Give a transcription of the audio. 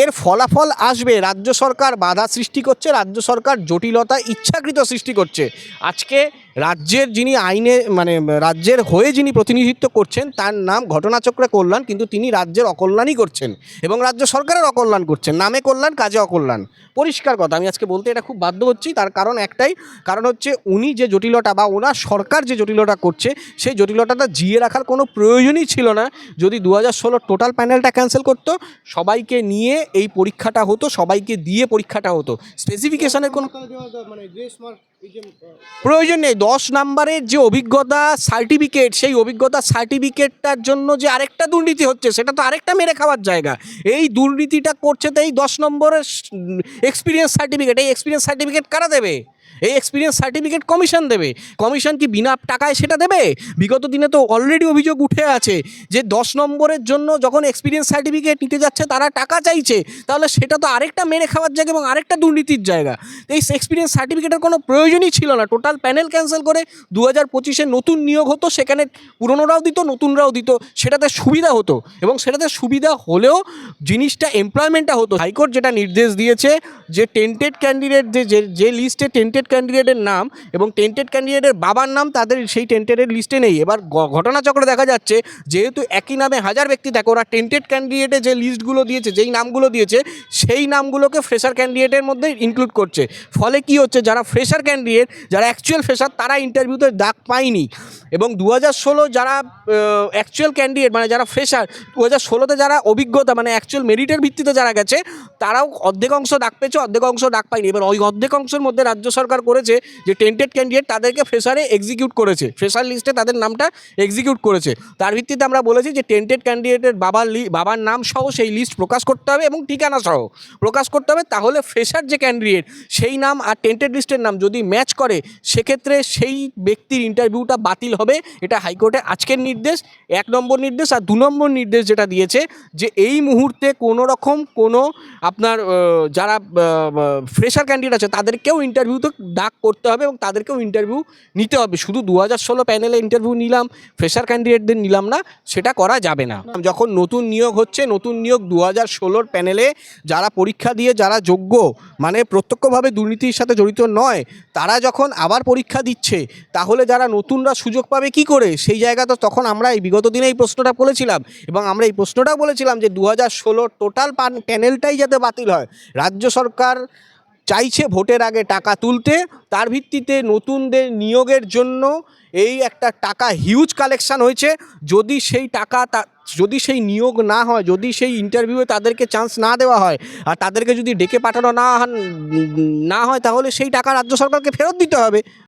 এর ফলাফল আসবে। রাজ্য সরকার বাধা সৃষ্টি করছে, রাজ্য সরকার জটিলতা ইচ্ছাকৃত সৃষ্টি করছে। আজকে রাজ্যের যিনি আইনে মানে রাজ্যের হয়ে যিনি প্রতিনিধিত্ব করছেন তার নাম ঘটনাচক্রে কল্যাণ কিন্তু তিনি রাজ্যের অকল্যাণই করছেন এবং রাজ্য সরকারের অকল্যাণ করছেন। নামে কল্যাণ কাজে অকল্যাণ। পরিষ্কার কথা আমি আজকে বলতে এটা খুব বাধ্য হচ্ছি তার কারণ একটাই কারণ হচ্ছে উনি যে জটিলতা বা ওনার সরকার যে জটিলতা করছে সেই জটিলতাটা জিয়ে রাখার কোনো প্রয়োজনই ছিল না। যদি দু হাজার টোটাল প্যানেলটা ক্যান্সেল করতো সবাইকে নিয়ে এই পরীক্ষাটা হতো সবাইকে দিয়ে পরীক্ষাটা হতো। স্পেসিফিকেশনের কোনো মানে প্রয়োজন নেই। দশ নাম্বারের যে অভিজ্ঞতা সার্টিফিকেট সেই অভিজ্ঞতা সার্টিফিকেটটার জন্য যে আরেকটা দুর্নীতি হচ্ছে, সেটা তো আরেকটা মেরে খাওয়ার জায়গা। এই দুর্নীতিটা করছে তো এই দশ নম্বরের এক্সপিরিয়েন্স সার্টিফিকেট এই এক্সপিরিয়েন্স সার্টিফিকেট কারা দেবে? এই এক্সপিরিয়েন্স সার্টিফিকেট কমিশন দেবে। কমিশন কি বিনা টাকায় সেটা দেবে? বিগত দিনে তো অলরেডি অভিযোগ উঠে আছে যে দশ নম্বরের জন্য যখন এক্সপিরিয়েন্স সার্টিফিকেট নিতে যাচ্ছে, তারা টাকা চাইছে। তাহলে সেটা তো আরেকটা মেরে খাওয়ার জায়গা এবং আরেকটা দুর্নীতির জায়গা। এই এক্সপিরিয়েন্স সার্টিফিকেটের কোনো প্রয়োজনই ছিল না। টোটাল প্যানেল ক্যান্সেল করে দু হাজার পঁচিশে নতুন নিয়োগ হতো, সেখানে পুরনোরাও দিত, নতুনরাও দিত। সেটাতে সুবিধা হতো এবং সেটাতে সুবিধা হলেও জিনিসটা এমপ্লয়মেন্টটা হতো। হাইকোর্ট যেটা নির্দেশ দিয়েছে যে টেন্টেড ক্যান্ডিডেট যে, যে- যে লিস্টে টেন্টেড ক্যান্ডিডেটের নাম এবং টেন্টেড ক্যান্ডিডেটের বাবার নাম তাদের সেই টেন্টেডের লিস্টে নেই। এবার ঘটনাচক্রে দেখা যাচ্ছে, যেহেতু একই নামে হাজার ব্যক্তি, দেখো ওরা টেন্টেড ক্যান্ডিডেটে যে লিস্টগুলো দিয়েছে, যেই নামগুলো দিয়েছে, সেই নামগুলোকে ফ্রেশার ক্যান্ডিডেটের মধ্যে ইনক্লুড করছে। ফলে কি হচ্ছে, যারা ফ্রেশার ক্যান্ডিডেট যারা অ্যাকচুয়াল ফ্রেশার তারা ইন্টারভিউতে ডাক পায়নি। এবং দু হাজার ষোলো যারা অ্যাকচুয়াল ক্যান্ডিডেট মানে যারা ফ্রেশার দু হাজার ষোলোতে যারা অভিজ্ঞতা মানে অ্যাকচুয়াল মেরিটের ভিত্তিতে যারা গেছে, তারাও অর্ধেক অংশ ডাক পেয়েছে, অর্ধেক অংশ ডাক পায়নি। এবার ওই অর্ধেক অংশের মধ্যে রাজ্য সরকার করেছে যে টেন্টেড ক্যান্ডিডেট তাদেরকে ফ্রেশারে এক্সিকিউট করেছে। ফ্রেশার লিস্টে তাদের নামটা এক্সিকিউট করেছে। তার ভিত্তিতে আমরা বলেছি যে টেন্টেড ক্যান্ডিডেটের বাবার লি বাবার নাম সহ সেই লিস্ট প্রকাশ করতে হবে এবং ঠিকানা সহ প্রকাশ করতে হবে। তাহলে ফ্রেশার যে ক্যান্ডিডেট সেই নাম আর টেন্টেড লিস্টের নাম যদি ম্যাচ করে, সেক্ষেত্রে সেই ব্যক্তির ইন্টারভিউটা বাতিল হবে। এটা হাইকোর্টে আজকের নির্দেশ, এক নম্বর নির্দেশ আর দু নম্বর নির্দেশ যেটা দিয়েছে যে এই মুহূর্তে কোনো রকম কোনো আপনার যারা ফ্রেশার ক্যান্ডিডেট আছে, তাদেরকেও ইন্টারভিউতে ডাক করতে হবে এবং তাদেরকেও ইন্টারভিউ নিতে হবে। শুধু দু হাজার ষোলো প্যানেলে ইন্টারভিউ নিলাম ফ্রেশার ক্যান্ডিডেটদের নিলাম না, সেটা করা যাবে না। যখন নতুন নিয়োগ হচ্ছে, নতুন নিয়োগ দু হাজার ষোলোর প্যানেলে যারা পরীক্ষা দিয়ে যারা যোগ্য মানে প্রত্যক্ষভাবে দুর্নীতির সাথে জড়িত নয়, তারা যখন আবার পরীক্ষা দিচ্ছে, তাহলে যারা নতুনরা সুযোগ পাবে কি করে? সেই জায়গা তো তখন আমরা এই বিগত দিনে এই প্রশ্নটা বলেছিলাম। এবং আমরা এই প্রশ্নটাও বলেছিলাম যে দু হাজার ষোলোর টোটাল প্যানেলটাই যাতে বাতিল হয়। রাজ্য সরকার চাইছে ভোটের আগে টাকা তুলতে, তার ভিত্তিতে নতুনদের নিয়োগের জন্য এই একটা টাকা হিউজ কালেকশান হয়েছে। যদি সেই টাকা তা, যদি সেই নিয়োগ না হয়, যদি সেই ইন্টারভিউয়ে তাদেরকে চান্স না দেওয়া হয়, আর তাদেরকে যদি ডেকে পাঠানো না না হয়, তাহলে সেই টাকা রাজ্য সরকারকে ফেরত দিতে হবে।